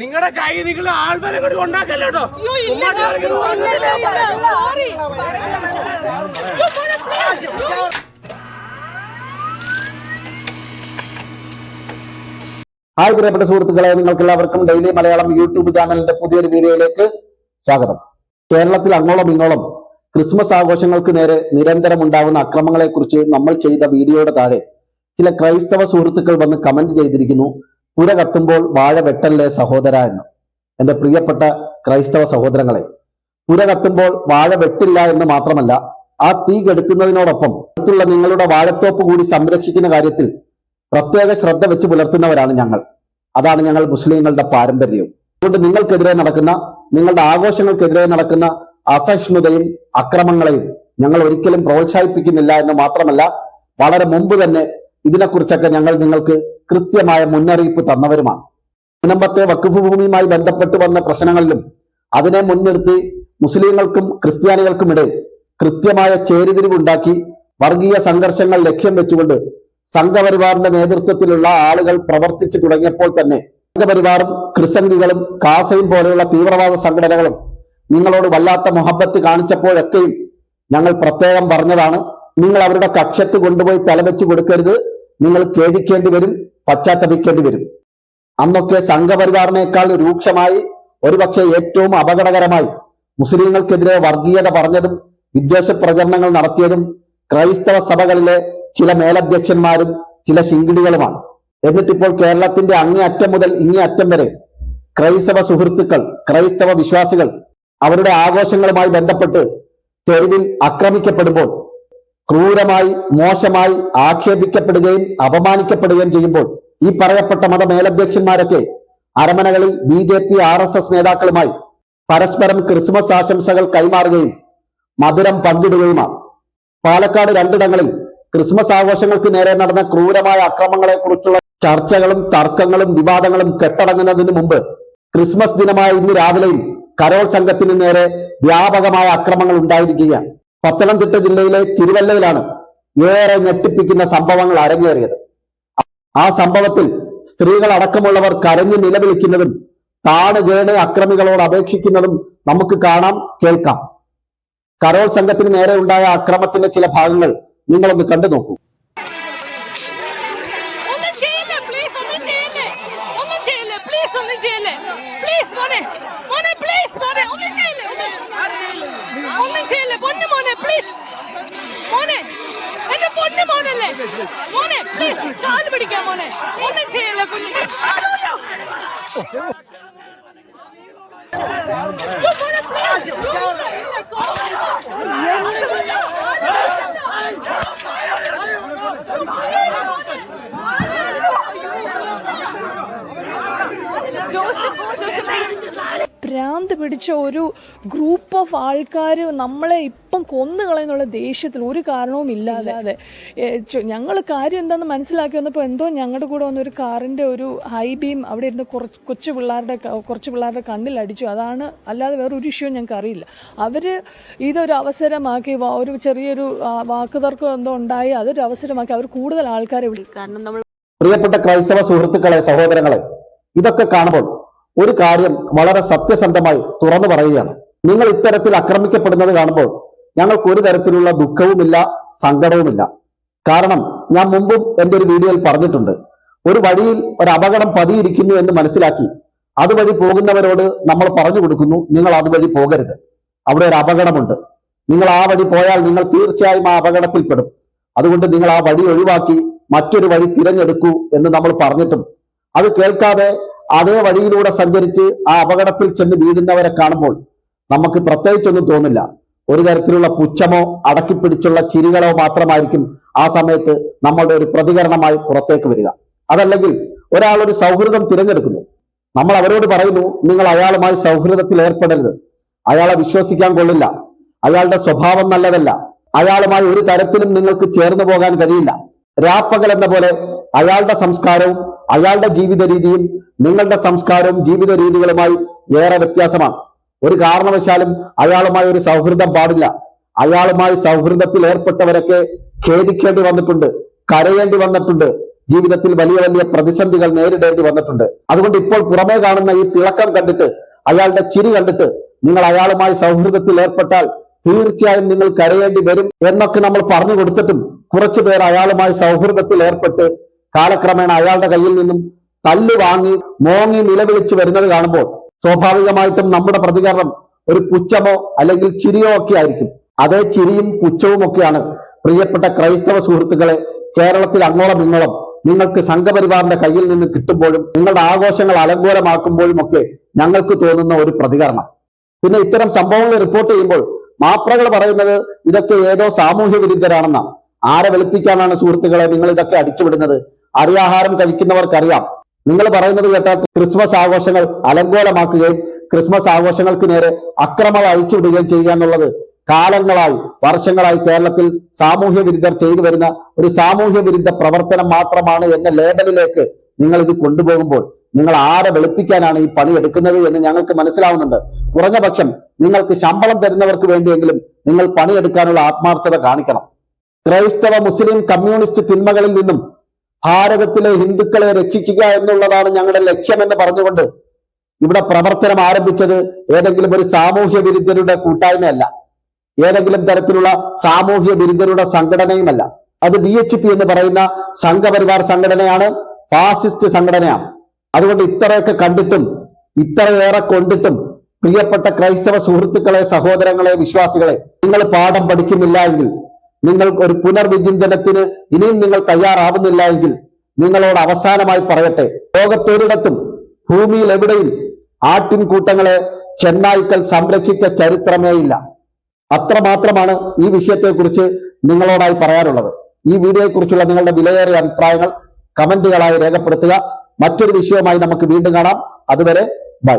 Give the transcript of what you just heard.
നിങ്ങളുടെ കൈ നിങ്ങൾ ആൾവരെ കൂടി ഉണ്ടാക്കല്ലോ ഹായ് പ്രിയപ്പെട്ട സുഹൃത്തുക്കളെ നിങ്ങൾക്ക് എല്ലാവർക്കും ഡെയിലി മലയാളം യൂട്യൂബ് ചാനലിന്റെ പുതിയൊരു വീഡിയോയിലേക്ക് സ്വാഗതം. കേരളത്തിൽ അങ്ങോളം ഇങ്ങോളം ക്രിസ്മസ് ആഘോഷങ്ങൾക്ക് നേരെ നിരന്തരം ഉണ്ടാകുന്ന അക്രമങ്ങളെക്കുറിച്ച് നമ്മൾ ചെയ്ത വീഡിയോയുടെ താഴെ ചില ക്രൈസ്തവ സുഹൃത്തുക്കൾ വന്ന് കമന്റ് ചെയ്തിരിക്കുന്നു പുര കത്തുമ്പോൾ വാഴ വെട്ടല്ലേ സഹോദര എന്ന്. എന്റെ പ്രിയപ്പെട്ട ക്രൈസ്തവ സഹോദരങ്ങളെ പുര കത്തുമ്പോൾ വാഴ വെട്ടില്ല എന്ന് മാത്രമല്ല ആ തീ കെടുക്കുന്നതിനോടൊപ്പം അടുത്തുള്ള നിങ്ങളുടെ വാഴത്തോപ്പ് കൂടി സംരക്ഷിക്കുന്ന കാര്യത്തിൽ പ്രത്യേക ശ്രദ്ധ വെച്ച് പുലർത്തുന്നവരാണ് ഞങ്ങൾ. അതാണ് ഞങ്ങൾ മുസ്ലിങ്ങളുടെ പാരമ്പര്യവും. അതുകൊണ്ട് നിങ്ങൾക്കെതിരെ നടക്കുന്ന നിങ്ങളുടെ ആഘോഷങ്ങൾക്കെതിരെ നടക്കുന്ന അസഹിഷ്ണുതയും അക്രമങ്ങളെയും ഞങ്ങൾ ഒരിക്കലും പ്രോത്സാഹിപ്പിക്കുന്നില്ല എന്ന് മാത്രമല്ല വളരെ മുമ്പ് തന്നെ ഇതിനെക്കുറിച്ചൊക്കെ ഞങ്ങൾ നിങ്ങൾക്ക് കൃത്യമായ മുന്നറിയിപ്പ് തന്നവരുമാണ്. മുനമ്പത്തെ വക്കുഫ് ഭൂമിയുമായി ബന്ധപ്പെട്ട് വന്ന പ്രശ്നങ്ങളിലും അതിനെ മുൻനിർത്തി മുസ്ലിങ്ങൾക്കും ക്രിസ്ത്യാനികൾക്കും ഇടയിൽ കൃത്യമായ ചേരിതിരിവുണ്ടാക്കി വർഗീയ സംഘർഷങ്ങൾ ലക്ഷ്യം വെച്ചുകൊണ്ട് സംഘപരിവാറിന്റെ നേതൃത്വത്തിലുള്ള ആളുകൾ പ്രവർത്തിച്ചു തുടങ്ങിയപ്പോൾ തന്നെ സംഘപരിവാറും ക്രിസംഗികളും കാസയും പോലെയുള്ള തീവ്രവാദ സംഘടനകളും നിങ്ങളോട് വല്ലാത്ത മുഹബത്ത് കാണിച്ചപ്പോഴൊക്കെയും ഞങ്ങൾ പ്രത്യേകം പറഞ്ഞതാണ് നിങ്ങൾ അവരുടെ കക്ഷത്ത് കൊണ്ടുപോയി തലവെച്ചു കൊടുക്കരുത് നിങ്ങൾ ഖേദിക്കേണ്ടി വരും പശ്ചാത്തപിക്കേണ്ടി വരും. അന്നൊക്കെ സംഘപരിവാറിനേക്കാൾ രൂക്ഷമായി ഒരുപക്ഷെ ഏറ്റവും അപകടകരമായി മുസ്ലിങ്ങൾക്കെതിരെ വർഗീയത പറഞ്ഞതും വിദ്വേഷ പ്രചരണങ്ങൾ നടത്തിയതും ക്രൈസ്തവ സഭകളിലെ ചില മേലധ്യക്ഷന്മാരും ചില ശിങ്കിടികളുമാണ്. എന്നിട്ടിപ്പോൾ കേരളത്തിന്റെ അങ്ങേ അറ്റം മുതൽ ഇങ്ങേ അറ്റം വരെ ക്രൈസ്തവ സുഹൃത്തുക്കൾ ക്രൈസ്തവ വിശ്വാസികൾ അവരുടെ ആഘോഷങ്ങളുമായി ബന്ധപ്പെട്ട് തെരുവിൽ ആക്രമിക്കപ്പെടുമ്പോൾ ക്രൂരമായി മോശമായി ആക്ഷേപിക്കപ്പെടുകയും അപമാനിക്കപ്പെടുകയും ചെയ്യുമ്പോൾ ഈ പറയപ്പെട്ട മതമേലധ്യക്ഷന്മാരൊക്കെ അരമനകളിൽ B J P R S S നേതാക്കളുമായി പരസ്പരം ക്രിസ്മസ് ആശംസകൾ കൈമാറുകയും മധുരം പങ്കിടുകയുമാണ്. പാലക്കാട് രണ്ടിടങ്ങളിൽ ക്രിസ്മസ് ആഘോഷങ്ങൾക്ക് നേരെ നടന്ന ക്രൂരമായ അക്രമങ്ങളെ കുറിച്ചുള്ള ചർച്ചകളും തർക്കങ്ങളും വിവാദങ്ങളും കെട്ടടങ്ങുന്നതിന് മുമ്പ് ക്രിസ്മസ് ദിനമായ ഇന്ന് രാവിലെയും കരോൾ സംഘത്തിന് നേരെ വ്യാപകമായ അക്രമങ്ങൾ ഉണ്ടായിരിക്കുകയാണ്. പത്തനംതിട്ട ജില്ലയിലെ തിരുവല്ലയിലാണ് ഏറെ ഞെട്ടിപ്പിക്കുന്ന സംഭവങ്ങൾ അരങ്ങേറിയത്. ആ സംഭവത്തിൽ സ്ത്രീകൾ അടക്കമുള്ളവർ കരഞ്ഞു നിലവിളിക്കുന്നതും താട് കേണ് അക്രമികളോട് അപേക്ഷിക്കുന്നതും നമുക്ക് കാണാം കേൾക്കാം. കരോൾ സംഘത്തിന് നേരെ ഉണ്ടായ അക്രമത്തിന്റെ ചില ഭാഗങ്ങൾ നിങ്ങളൊന്ന് കണ്ടു നോക്കൂ. പ്ലീസ് പ്ലീസ് ഒന്നും ചെയ്യില്ലേ പ്ലീസ് മോനെ മോനെ പ്ലീസ് മോനെ ഒന്നും ചെയ്യില്ലേ ഒന്നും ഒന്നും ചെയ്യില്ലേ പൊന്നു മോനെ പ്ലീസ് മോനെ എന്റെ മോനല്ലേ? മോനെ പ്ലീസ് കാൽ പിടിക്കാം മോനെ. ഒന്നും ചെയ്യല്ല കുഞ്ഞു. മോനെ ഭ്രാന്ത് പിടിച്ച ഒരു ഗ്രൂപ്പ് ഓഫ് ആൾക്കാർ നമ്മളെ ഇപ്പം കൊന്നു കളയുന്നുള്ള ദേഷ്യത്തിൽ ഒരു കാരണവും ഇല്ലാതെ. ഞങ്ങൾ കാര്യം എന്താണെന്ന് മനസ്സിലാക്കി വന്നപ്പോൾ എന്തോ ഞങ്ങളുടെ കൂടെ വന്ന ഒരു കാറിന്റെ ഒരു ഹൈ ബീം അവിടെ ഇരുന്ന് കുറച്ച് കൊച്ചു പിള്ളേരുടെ കുറച്ച് പിള്ളേരുടെ കണ്ണിലടിച്ചു. അതാണ് അല്ലാതെ വേറൊരു ഇഷ്യൂ ഞങ്ങൾക്ക് അറിയില്ല. അവർ ഇതൊരു അവസരമാക്കി ഒരു ചെറിയൊരു വാക്കുതർക്കം എന്തോ ഉണ്ടായി. അതൊരു അവസരമാക്കി അവർ കൂടുതൽ ആൾക്കാരെ വിളിക്കും കാരണം നമ്മൾ പ്രിയപ്പെട്ട ക്രൈസ്തവ സുഹൃത്തുക്കളെ സഹോദരങ്ങളെ ഇതൊക്കെ കാണുമ്പോൾ ഒരു കാര്യം വളരെ സത്യസന്ധമായി തുറന്നു പറയുകയാണ്. നിങ്ങൾ ഇത്തരത്തിൽ ആക്രമിക്കപ്പെടുന്നത് കാണുമ്പോൾ ഞങ്ങൾക്ക് ഒരു തരത്തിലുള്ള ദുഃഖവുമില്ല സങ്കടവുമില്ല. കാരണം ഞാൻ മുമ്പും എന്റെ ഒരു വീഡിയോയിൽ പറഞ്ഞിട്ടുണ്ട്. ഒരു വഴിയിൽ ഒരു അപകടം പതിയിരിക്കുന്നു എന്ന് മനസ്സിലാക്കി അതുവഴി പോകുന്നവരോട് നമ്മൾ പറഞ്ഞു കൊടുക്കുന്നു നിങ്ങൾ അതുവഴി പോകരുത്. അവിടെ ഒരു അപകടമുണ്ട്. നിങ്ങൾ ആ വഴി പോയാൽ നിങ്ങൾ തീർച്ചയായും ആ അപകടത്തിൽപ്പെടും അതുകൊണ്ട് നിങ്ങൾ ആ വഴി ഒഴിവാക്കി മറ്റൊരു വഴി തിരഞ്ഞെടുക്കൂ എന്ന് നമ്മൾ പറഞ്ഞിട്ടും അത് കേൾക്കാതെ അതേ വഴിയിലൂടെ സഞ്ചരിച്ച് ആ അപകടത്തിൽ ചെന്ന് വീഴുന്നവരെ കാണുമ്പോൾ നമുക്ക് പ്രത്യേകിച്ചൊന്നും തോന്നില്ല. ഒരു തരത്തിലുള്ള പുച്ഛമോ അടക്കിപ്പിടിച്ചുള്ള ചിരികളോ മാത്രമായിരിക്കും ആ സമയത്ത് നമ്മളുടെ ഒരു പ്രതികരണമായി പുറത്തേക്ക് വരിക. അതല്ലെങ്കിൽ ഒരാൾ ഒരു സൗഹൃദം തിരഞ്ഞെടുക്കുന്നു. നമ്മൾ അവരോട് പറയുന്നു നിങ്ങൾ അയാളുമായി സൗഹൃദത്തിൽ ഏർപ്പെടരുത്. അയാളെ വിശ്വസിക്കാൻ കൊള്ളില്ല. അയാളുടെ സ്വഭാവം നല്ലതല്ല. അയാളുമായി ഒരു തരത്തിലും നിങ്ങൾക്ക് ചേർന്ന് പോകാൻ കഴിയില്ല. രാപ്പകൽ എന്ന പോലെ അയാളുടെ സംസ്കാരവും അയാളുടെ ജീവിത രീതിയും നിങ്ങളുടെ സംസ്കാരവും ജീവിത രീതികളുമായി ഏറെ വ്യത്യാസമാണ്. ഒരു കാരണവശാലും അയാളുമായി ഒരു സൗഹൃദം പാടില്ല. അയാളുമായി സൗഹൃദത്തിൽ ഏർപ്പെട്ടവരൊക്കെ ഖേദിക്കേണ്ടി വന്നിട്ടുണ്ട് കരയേണ്ടി വന്നിട്ടുണ്ട് ജീവിതത്തിൽ വലിയ വലിയ പ്രതിസന്ധികൾ നേരിടേണ്ടി വന്നിട്ടുണ്ട്. അതുകൊണ്ട് ഇപ്പോൾ പുറമേ കാണുന്ന ഈ തിളക്കം കണ്ടിട്ട് അയാളുടെ ചിരി കണ്ടിട്ട് നിങ്ങൾ അയാളുമായി സൗഹൃദത്തിൽ ഏർപ്പെട്ടാൽ തീർച്ചയായും നിങ്ങൾ കരയേണ്ടി വരും എന്നൊക്കെ നമ്മൾ പറഞ്ഞു കൊടുത്തിട്ടും കുറച്ചു പേർ അയാളുമായി സൗഹൃദത്തിൽ ഏർപ്പെട്ട് കാലക്രമേണ അയാളുടെ കയ്യിൽ നിന്നും തല്ല് വാങ്ങി മോങ്ങി നിലവിളിച്ച് വരുന്നത് കാണുമ്പോൾ സ്വാഭാവികമായിട്ടും നമ്മുടെ പ്രതികരണം ഒരു പുച്ഛമോ അല്ലെങ്കിൽ ചിരിയോ ഒക്കെ ആയിരിക്കും. അതേ ചിരിയും പുച്ഛവും ഒക്കെയാണ് പ്രിയപ്പെട്ട ക്രൈസ്തവ സുഹൃത്തുക്കളെ കേരളത്തിൽ അങ്ങോളം ഇങ്ങോളം നിങ്ങൾക്ക് സംഘപരിവാറിന്റെ കയ്യിൽ നിന്ന് കിട്ടുമ്പോഴും നിങ്ങളുടെ ആഘോഷങ്ങൾ അലങ്കോലമാക്കുമ്പോഴും ഒക്കെ ഞങ്ങൾക്ക് തോന്നുന്ന ഒരു പ്രതികരണം. പിന്നെ ഇത്തരം സംഭവങ്ങൾ റിപ്പോർട്ട് ചെയ്യുമ്പോൾ മാപ്രകൾ പറയുന്നത് ഇതൊക്കെ ഏതോ സാമൂഹ്യ വിരുദ്ധരാണെന്നാണ് ആരെ വെളുപ്പിക്കാനാണ് സുഹൃത്തുക്കളെ നിങ്ങൾ ഇതൊക്കെ അടിച്ചുവിടുന്നത്? അരിയാഹാരം കഴിക്കുന്നവർക്കറിയാം. നിങ്ങൾ പറയുന്നത് കേട്ടാൽ ക്രിസ്മസ് ആഘോഷങ്ങൾ അലങ്കോലമാക്കുകയും ക്രിസ്മസ് ആഘോഷങ്ങൾക്ക് നേരെ അക്രമം അഴിച്ചുവിടുകയും ചെയ്യുക എന്നുള്ളത് കാലങ്ങളായി വർഷങ്ങളായി കേരളത്തിൽ സാമൂഹ്യ വിരുദ്ധർ ചെയ്തു വരുന്ന ഒരു സാമൂഹ്യ വിരുദ്ധ പ്രവർത്തനം മാത്രമാണ് എന്ന ലേബലിലേക്ക് നിങ്ങൾ ഇത് കൊണ്ടുപോകുമ്പോൾ നിങ്ങൾ ആരെ വെളുപ്പിക്കാനാണ് ഈ പണി എടുക്കുന്നത് എന്ന് ഞങ്ങൾക്ക് മനസ്സിലാവുന്നുണ്ട്. കുറഞ്ഞ പക്ഷം നിങ്ങൾക്ക് ശമ്പളം തരുന്നവർക്ക് വേണ്ടിയെങ്കിലും നിങ്ങൾ പണിയെടുക്കാനുള്ള ആത്മാർത്ഥത കാണിക്കണം. ക്രൈസ്തവ മുസ്ലിം കമ്മ്യൂണിസ്റ്റ് തിന്മകളിൽ നിന്നും ഭാരതത്തിലെ ഹിന്ദുക്കളെ രക്ഷിക്കുക എന്നുള്ളതാണ് ഞങ്ങളുടെ ലക്ഷ്യമെന്ന് പറഞ്ഞുകൊണ്ട് ഇവിടെ പ്രവർത്തനം ആരംഭിച്ചത് ഏതെങ്കിലും ഒരു സാമൂഹ്യ വിരുദ്ധരുടെ കൂട്ടായ്മയല്ല. ഏതെങ്കിലും തരത്തിലുള്ള സാമൂഹ്യ വിരുദ്ധരുടെ സംഘടനയുമല്ല. അത് ബി എച്ച് പി എന്ന് പറയുന്ന സംഘപരിവാർ സംഘടനയാണ് ഫാസിസ്റ്റ് സംഘടനയാണ്. അതുകൊണ്ട് ഇത്രയൊക്കെ കണ്ടിട്ടും ഇത്രയേറെ കൊണ്ടിട്ടും പ്രിയപ്പെട്ട ക്രൈസ്തവ സുഹൃത്തുക്കളെ സഹോദരങ്ങളെ വിശ്വാസികളെ നിങ്ങൾ പാഠം പഠിക്കുന്നില്ല എങ്കിൽ നിങ്ങൾ ഒരു പുനർവിചിന്തനത്തിന് ഇനിയും നിങ്ങൾ തയ്യാറാവുന്നില്ല എങ്കിൽ നിങ്ങളോട് അവസാനമായി പറയട്ടെ. ലോകത്തൊരിടത്തും ഭൂമിയിൽ എവിടെയും ആട്ടിൻകൂട്ടങ്ങളെ ചെന്നായ്ക്കൾ സംരക്ഷിച്ച ചരിത്രമേ ഇല്ല. അത്രമാത്രമാണ് ഈ വിഷയത്തെക്കുറിച്ച് നിങ്ങളോടായി പറയാനുള്ളത്. ഈ വീഡിയോയെക്കുറിച്ചുള്ള നിങ്ങളുടെ വിലയേറിയ അഭിപ്രായങ്ങൾ കമന്റുകളായി രേഖപ്പെടുത്തുക. മറ്റൊരു വിഷയവുമായി നമുക്ക് വീണ്ടും കാണാം. അതുവരെ ബൈ.